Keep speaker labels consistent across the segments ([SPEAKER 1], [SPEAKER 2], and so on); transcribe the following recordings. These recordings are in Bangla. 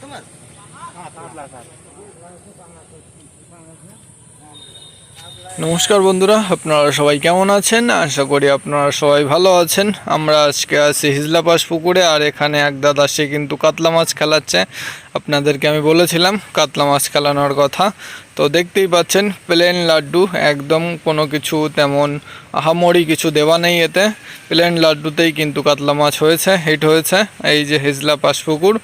[SPEAKER 1] তোমার
[SPEAKER 2] নমস্কার বন্ধুরা, আপনারা সবাই কেমন আছেন? আশা করি আপনারা সবাই ভালো আছেন। আমরা আজকে আছি হিজলাপাস পুকুরে আর এখানে এক দাদা, সে কিন্তু কাতলা মাছ খেলাচ্ছে। আপনাদেরকে আমি বলেছিলাম, কাতলা মাছ খেলানোর কথা। তো দেখতেই পাচ্ছেন প্লেন লাড্ডু, একদম কোনো কিছু তেমন আহামরি কিছু দেওয়া নেই এতে। প্লেন লাড্ডুতেই কিন্তু কাতলা মাছ হয়েছে হিট হয়েছে, এই যে হিজলা পাশপুকুর।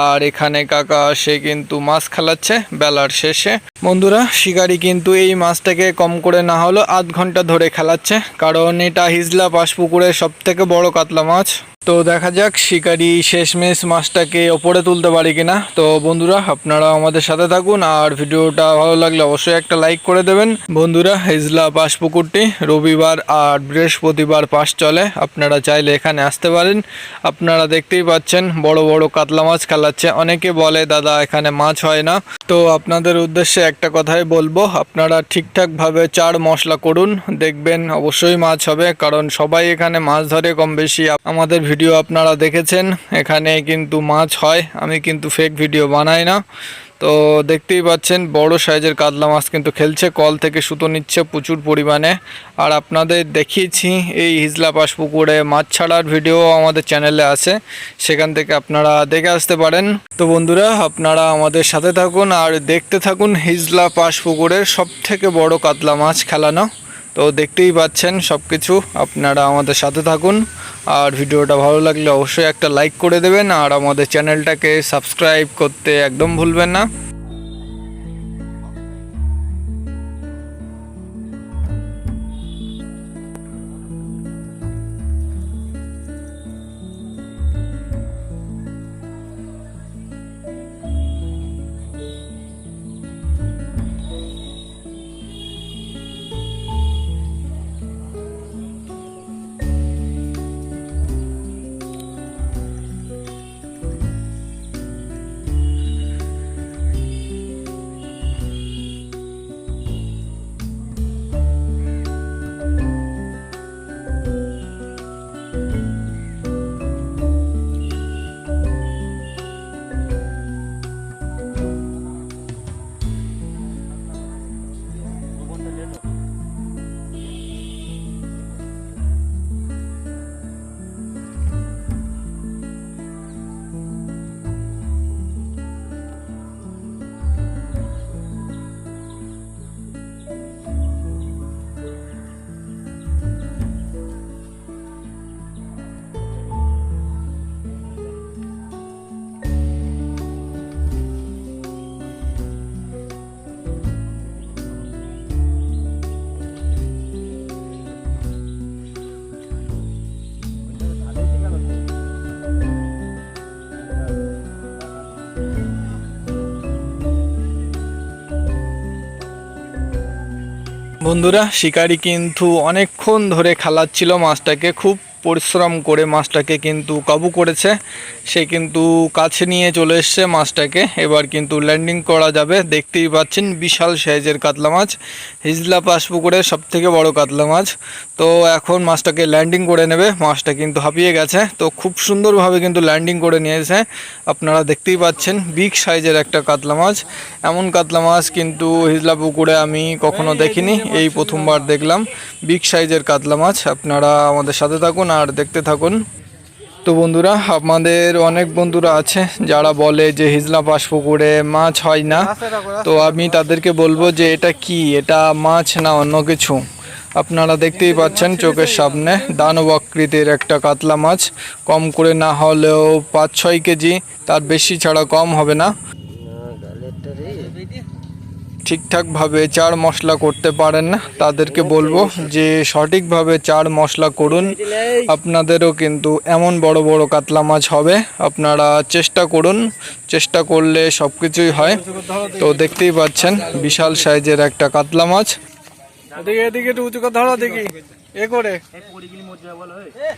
[SPEAKER 2] আর এখানে কাকা, সে কিন্তু মাছ খেলাচ্ছে বেলার শেষে। বন্ধুরা, শিকারি কিন্তু এই মাছটাকে কম করে না হলো আধ ঘণ্টা ধরে খেলাচ্ছে, কারণ এটা হিজলা পাশ পুকুরের সব থেকে বড় কাতলা মাছ। তো দেখা যাক, শিকারি শেষমেশ মাছটাকে ওপরে তুলতে পারি কিনা। তো বন্ধুরা, আপনারা আমাদের সাথে থাকুন আর ভিডিওটা ভালো লাগলে অবশ্যই একটা লাইক করে দেবেন। বন্ধুরা, হিজলা পাশ পুকুরটি রবিবার আর বৃহস্পতিবার পাশ চলে। আপনারা চাইলে এখানে আসতে পারেন। আপনারা দেখতেই পাচ্ছেন, বড় বড় কাতলা মাছ খেলাচ্ছে। অনেকে বলে, দাদা, এখানে মাছ হয় না। তো আপনাদের উদ্দেশ্যে একটা কথাই বলব, আপনারা ঠিকঠাকভাবে চার মশলা করুন, দেখবেন অবশ্যই মাছ হবে, কারণ সবাই এখানে মাছ ধরে কম বেশি। আমাদের ভিডিও আপনারা দেখেছেন, এখানে কিন্তু মাছ হয়, আমি কিন্তু ফেক ভিডিও বানাই না। তো দেখতেই পাচ্ছেন, বড় সাইজের কাতলা মাছ কিন্তু খেলছে। কল থেকে সুতো নিচ্ছে প্রচুর পরিমাণে। আর আপনাদের দেখিয়েছি এই হিজলা পাশ পুকুরে মাছ ছাড়ার ভিডিও আমাদের চ্যানেলে আছে। সেখান থেকে আপনারা দেখে আসতে পারেন। তো বন্ধুরা, আপনারা আমাদের সাথে থাকুন আর দেখতে থাকুন হিজলা পাশ পুকুরের সব থেকে বড় কাতলা মাছ খেলানো। তো দেখতেই পাচ্ছেন সব কিছু আপনারা আমাদের সাথে থাকুন। আর ভিডিওটা ভালো লাগলে অবশ্যই একটা লাইক করে দেবেন, আর আমাদের চ্যানেলটাকে সাবস্ক্রাইব করতে একদম ভুলবেন না। বন্ধুরা শিকারি কিন্তু অনেকক্ষণ ধরে খালাচ্ছিল মাছটাকে। খুব পরিশ্রম করে মাছটাকে কিন্তু কাবু করেছে। সে কিন্তু কাছে নিয়ে চলে এসছে মাছটাকে। এবার কিন্তু ল্যান্ডিং করা যাবে। দেখতেই পাচ্ছেন বিশাল সাইজের কাতলা মাছ। হিজলা পাশ পুকুরের সব থেকে বড় কাতলা মাছ। তো এখন মাছটাকে ল্যান্ডিং করে নেবে। মাছটা কিন্তু হাঁপিয়ে গেছে। তো খুব সুন্দরভাবে কিন্তু ল্যান্ডিং করে নিয়েছে। আপনারা দেখতেই পাচ্ছেন বিগ সাইজের একটা কাতলা মাছ। এমন কাতলা মাছ কিন্তু হিজলা পুকুরে আমি কখনো দেখিনি। এই প্রথমবার দেখলাম। বিগ সাইজের কাতলা মাছ। আপনারা আমাদের সাথে থাকুন। আর দেখতে থাকুন। তো বন্ধুরা, আমাদের অনেক বন্ধুরা আছে যারা বলে যে হিজলা পাশ পুকুরে মাছ হয় না। তো আমি তাদেরকে বলব যে এটা কি? এটা মাছ না অন্য কিছু? আপনারা দেখতেই পাচ্ছেন চোখের সামনে দানব আকৃতির একটা কাতলা মাছ। কম করে না হলেও পাঁচ ছয় কেজি, তার বেশি ছাড়া কম হবে না। ঠিকঠাকভাবে চার মশলা করতে পারেন না তাদেরকে বলব যে সঠিকভাবে চার মশলা করুন। আপনাদেরও কিন্তু এমন বড় বড় কাতলা মাছ হবে আপনারা চেষ্টা করুন চেষ্টা করলে সব কিছুই হয়। তো দেখতেই পাচ্ছেন বিশাল সাইজের একটা কাতলা মাছ। এদিকে এদিকে একটু উঁচু করে ধরো দেখি। এ করে।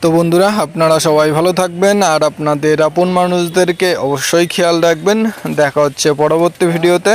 [SPEAKER 2] তো বন্ধুরা আপনারা সবাই ভালো থাকবেন আর আপনাদের আপন মানুষদেরকে অবশ্যই খেয়াল রাখবেন। দেখা হচ্ছে পরবর্তী ভিডিওতে।